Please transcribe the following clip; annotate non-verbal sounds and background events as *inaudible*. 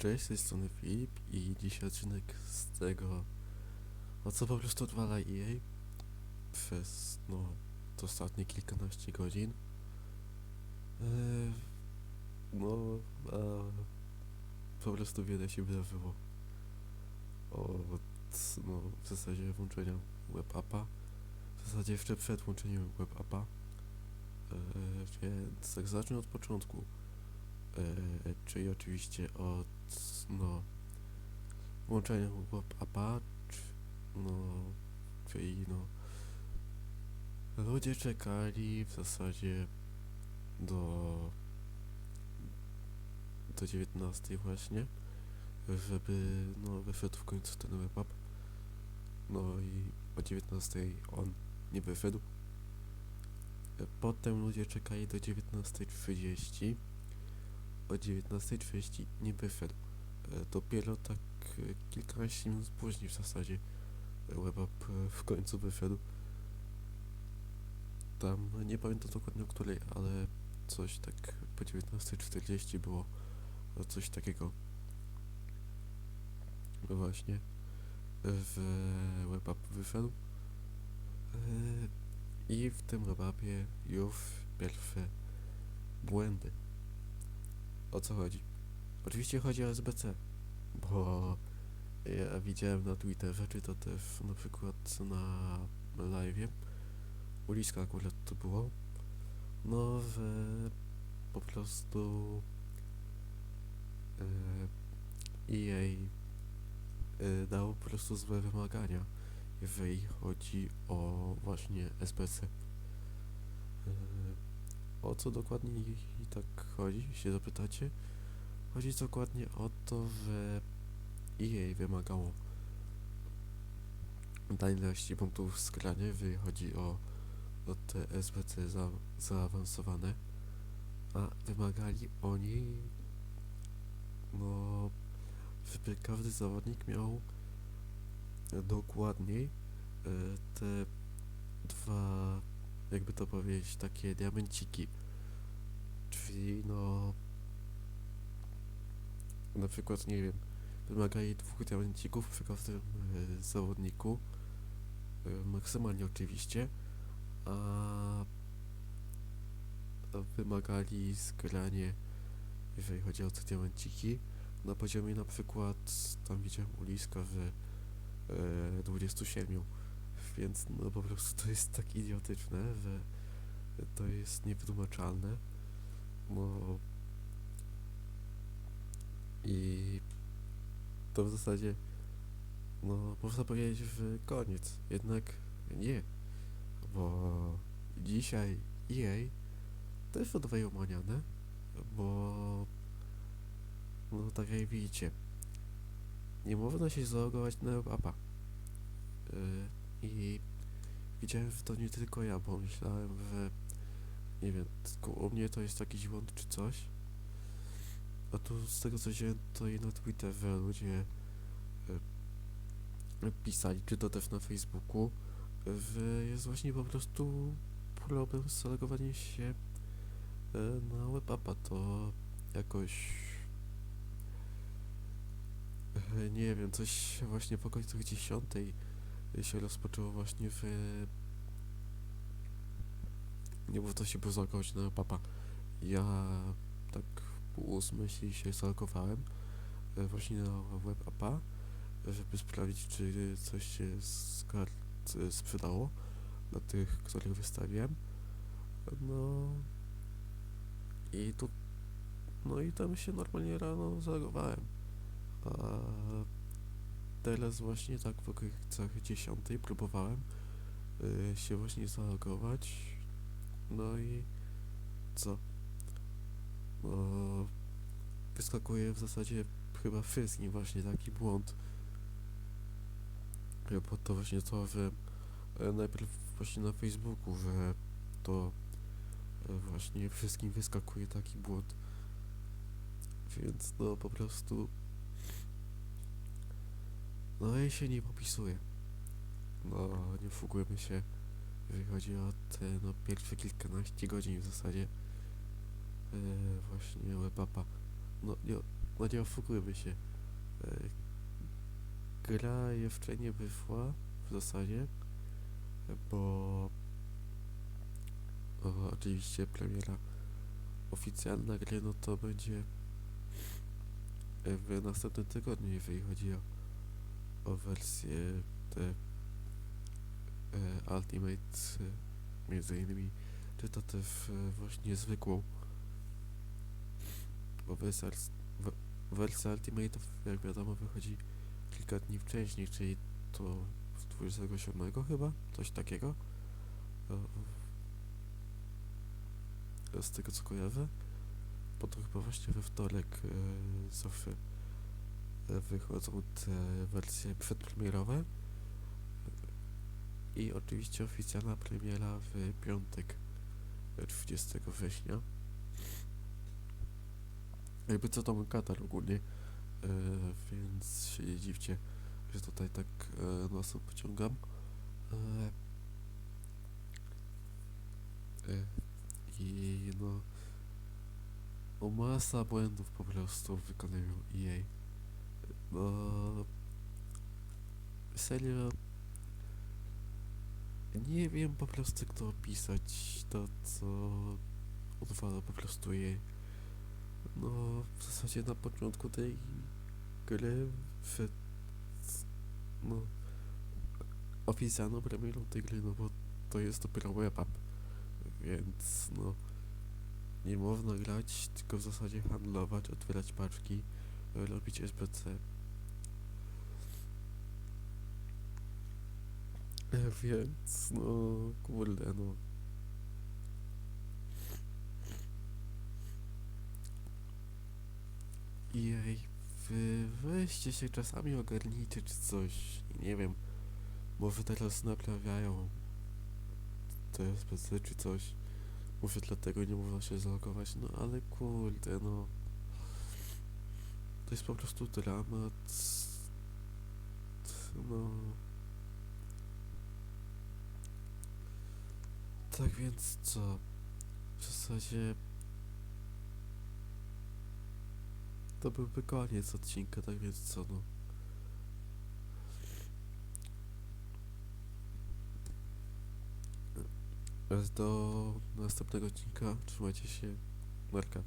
Cześć, z tej strony Filip i dzisiaj odcinek z tego, o co po prostu odwala EA przez, no, to ostatnie kilkanaście godzin. Eee, no, a po prostu wiele się wydarzyło od, no, w zasadzie włączenia web-appa, w zasadzie jeszcze przed włączeniem web-appa, eee, więc tak zacznę od początku. Eee, czyli oczywiście od no włączenia web-appa, czy- no czyli no ludzie czekali w zasadzie do do 19 właśnie, żeby no wyszedł w końcu ten web-app. No i o 19 on nie wyszedł. E, Potem ludzie czekali do 19.30 o 19.30 nie wyszedł. E, Dopiero tak e, kilkanaście minut później w zasadzie e, WebApp e, w końcu wyszedł. Tam e, nie pamiętam dokładnie o której, ale coś tak po 19.40 było e, coś takiego. No Właśnie e, w WebApp wyszedł. E, I w tym WebAppie już pierwsze błędy. O co chodzi? Oczywiście chodzi o SBC, bo ja widziałem na Twitterze, czy to też na przykład na live'ie, uliska akurat to było, no, że po prostu e, EA e, dało po prostu złe wymagania, jeżeli chodzi o właśnie SBC. O co dokładnie i, tak chodzi, się zapytacie? Chodzi dokładnie o to, że EA wymagało danej ilości punktów w skranie, jeżeli chodzi o, o te SBC za, zaawansowane, a wymagali oni, no, żeby każdy zawodnik miał dokładniej e, te dwa, jakby to powiedzieć, takie diamenciki, czyli no na przykład, nie wiem, wymagali dwóch diamencików przy każdym e, zawodniku, e, maksymalnie oczywiście, a wymagali zgranie, jeżeli chodzi o te diamenciki, na poziomie na przykład, tam widziałem uliska, że e, 27, więc no po prostu to jest tak idiotyczne, że to jest niewytłumaczalne, bo i to w zasadzie, no można powiedzieć, że koniec. Jednak nie, bo dzisiaj EA też oddają manianę, bo no tak jak widzicie, nie można się zalogować na appa. Yy, I widziałem, że to nie tylko ja, bo myślałem, że nie wiem, tylko u mnie to jest jakiś błąd czy coś. A tu z tego co się to i na Twitterze ludzie e, pisali, czy to też na Facebooku, że jest właśnie po prostu problem z zalogowaniem się e, na webappa. To jakoś e, nie wiem, coś właśnie po końcu dziesiątej się rozpoczęło właśnie w nie było to się było na webappa. Ja tak pół ósmej się zalogowałem e, właśnie na web appa, żeby sprawdzić, czy coś się z kart e, sprzedało na tych, których wystawiłem. No i tu no i tam się normalnie rano zalogowałem. A teraz właśnie tak w okolicach 10 próbowałem e, się właśnie zalogować. No i co? No, wyskakuje w zasadzie chyba wszystkim właśnie taki błąd. Bo to właśnie to, że e, najpierw właśnie na Facebooku, że to e, właśnie wszystkim wyskakuje taki błąd. Więc no po prostu no i się nie popisuje. No nie fugujemy się, jeżeli chodzi o te no pierwsze kilkanaście godzin w zasadzie e, właśnie webappa. No nie, no nie oszukujmy się. E, gra jeszcze nie wyszła w zasadzie, bo o, oczywiście premiera oficjalna gry, no to będzie w następnym tygodniu, jeżeli chodzi o, o wersję te e, Ultimate, e, między innymi, czy to też e, właśnie zwykłą, bo wersja, wersja Ultimate, jak wiadomo, wychodzi kilka dni wcześniej, czyli to z 27 chyba, coś takiego. E, Z tego co kojarzę, bo to chyba właśnie we wtorek e, zawsze wychodzą te wersje przedpremierowe i oczywiście oficjalna premiera w piątek e, 30 września. Jakby co to mój katar ogólnie, e, więc się nie dziwcie, że tutaj tak e, nosem pociągam. E, I no, o masa błędów po prostu w wykonaniu EA. No, serio, nie wiem po prostu kto opisać to, co odwala po prostu EA. No, w zasadzie na początku tej gry przed, no, oficjalną premierą tej gry, no bo to jest dopiero web app, więc no, nie można grać, tylko w zasadzie handlować, otwierać paczki, robić SBC. *laughs* Więc, no, kurde, no. Jej, wy weźcie się czasami ogarnijcie czy coś, nie wiem, może teraz naprawiają te SPC czy coś, może dlatego nie można się zalogować, no ale kurde, no. To jest po prostu dramat, no. Tak więc co, w zasadzie to byłby koniec odcinka, tak więc co no. Aż do następnego odcinka. Trzymajcie się. Marka.